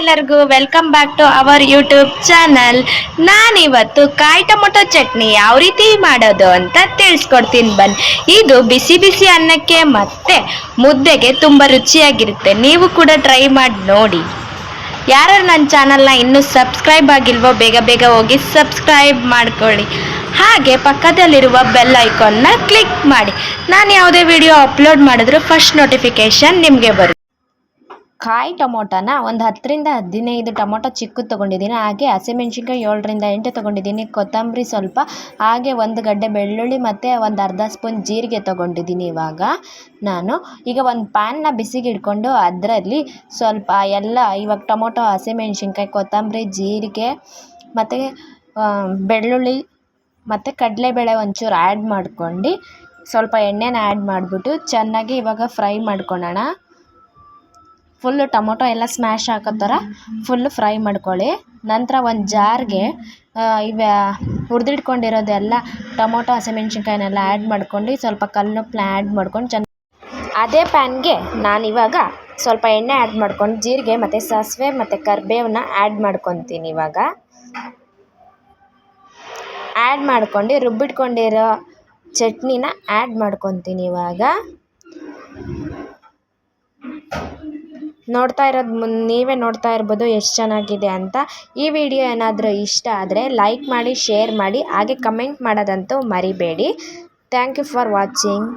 ಎಲ್ಲರಿಗೂ welcome back to our YouTube channel ನಾನಿವತ್ತು ಕಾಯಿ ಟೊಮೊಟೊ ಚಟ್ನಿ ಯಾವ ರೀತಿ ಮಾಡೋದು ಅಂತ ತಿಳಿಸ್ಕೊಡ್ತೀನಿ ಬನ್ನಿ. ಇದು ಬಿಸಿ ಬಿಸಿ ಅನ್ನಕ್ಕೆ ಮತ್ತೆ ಮುದ್ದೆಗೆ ತುಂಬ ರುಚಿಯಾಗಿರುತ್ತೆ. ನೀವು ಕೂಡ ಟ್ರೈ ಮಾಡಿ ನೋಡಿ. ಯಾರು ನನ್ನ ಚಾನಲ್ನ ಇನ್ನೂ ಸಬ್ಸ್ಕ್ರೈಬ್ ಆಗಿಲ್ವೋ ಬೇಗ ಬೇಗ ಹೋಗಿ ಸಬ್ಸ್ಕ್ರೈಬ್ ಮಾಡ್ಕೊಳ್ಳಿ. ಹಾಗೆ ಪಕ್ಕದಲ್ಲಿರುವ ಬೆಲ್ ಐಕಾನ್ನ ಕ್ಲಿಕ್ ಮಾಡಿ. ನಾನು ಯಾವುದೇ ವಿಡಿಯೋ ಅಪ್ಲೋಡ್ ಮಾಡಿದ್ರು ಫಸ್ಟ್ ನೋಟಿಫಿಕೇಶನ್ ನಿಮಗೆ ಬರುತ್ತೆ. ಕಾಯಿ ಟೊಮೊಟೊನ ಒಂದು ಹತ್ತರಿಂದ ಹದಿನೈದು ಟೊಮೊಟೊ ಚಿಕ್ಕದು ತೊಗೊಂಡಿದ್ದೀನಿ. ಹಾಗೆ ಹಸಿಮೆಣ್ಸಿನ್ಕಾಯಿ ಏಳರಿಂದ ಎಂಟು ತೊಗೊಂಡಿದ್ದೀನಿ. ಕೊತ್ತಂಬರಿ ಸ್ವಲ್ಪ, ಹಾಗೆ ಒಂದು ಗಡ್ಡೆ ಬೆಳ್ಳುಳ್ಳಿ ಮತ್ತು ಒಂದು ಅರ್ಧ ಸ್ಪೂನ್ ಜೀರಿಗೆ ತೊಗೊಂಡಿದ್ದೀನಿ ಇವಾಗ ನಾನು. ಈಗ ಒಂದು ಪ್ಯಾನ್ನ ಬಿಸಿಗೆ ಇಟ್ಕೊಂಡು ಅದರಲ್ಲಿ ಸ್ವಲ್ಪ ಎಲ್ಲ, ಇವಾಗ ಟೊಮೊಟೊ ಹಸಿಮೆಣ್ಸಿನ್ಕಾಯಿ ಕೊತ್ತಂಬರಿ, ಜೀರಿಗೆ ಮತ್ತು ಬೆಳ್ಳುಳ್ಳಿ ಮತ್ತು ಕಡಲೆಬೇಳೆ ಒಂಚೂರು ಆ್ಯಡ್ ಮಾಡ್ಕೊಂಡು ಸ್ವಲ್ಪ ಎಣ್ಣೆನ ಆ್ಯಡ್ ಮಾಡಿಬಿಟ್ಟು ಚೆನ್ನಾಗಿ ಇವಾಗ ಫ್ರೈ ಮಾಡ್ಕೊಳ್ಳೋಣ ಫುಲ್ಲು ಟೊಮೊಟೊ ಎಲ್ಲ ಸ್ಮ್ಯಾಶ್ ಹಾಕೋ ಥರ ಫುಲ್ಲು ಫ್ರೈ ಮಾಡ್ಕೊಳ್ಳಿ. ನಂತರ ಒಂದು ಜಾರ್ಗೆ ಇವ ಹುರಿದಿಟ್ಕೊಂಡಿರೋದೆಲ್ಲ ಟೊಮೊಟೊ, ಹಸಿಮೆಣ್ಸಿನ್ಕಾಯಿನೆಲ್ಲ ಆ್ಯಡ್ ಮಾಡ್ಕೊಂಡು ಸ್ವಲ್ಪ ಕಲ್ಲುಪ್ಪನ್ನ ಆ್ಯಡ್ ಮಾಡ್ಕೊಂಡು ಚೆನ್ನ ಅದೇ ಪ್ಯಾನ್ಗೆ ನಾನಿವಾಗ ಸ್ವಲ್ಪ ಎಣ್ಣೆ ಆ್ಯಡ್ ಮಾಡ್ಕೊಂಡು ಜೀರಿಗೆ ಮತ್ತು ಸಾಸಿವೆ ಮತ್ತು ಕರ್ಬೇವನ್ನ ಆ್ಯಡ್ ಮಾಡ್ಕೊತೀನಿ ಇವಾಗ. ಆ್ಯಡ್ ಮಾಡ್ಕೊಂಡು ರುಬ್ಬಿಟ್ಕೊಂಡಿರೋ ಚಟ್ನಿನ ಆ್ಯಡ್ ಮಾಡ್ಕೊತೀನಿ ಇವಾಗ. ನೋಡ್ತಾ ಇರೋದು ನೀವೇ ನೋಡ್ತಾ ಇರ್ಬೋದು ಎಷ್ಟು ಚೆನ್ನಾಗಿದೆ ಅಂತ. ಈ ವಿಡಿಯೋ ಏನಾದರೂ ಇಷ್ಟ ಆದರೆ ಲೈಕ್ ಮಾಡಿ ಶೇರ್ ಮಾಡಿ, ಹಾಗೆ ಕಮೆಂಟ್ ಮಾಡೋದಂತೂ ಮರಿಬೇಡಿ. Thank you for watching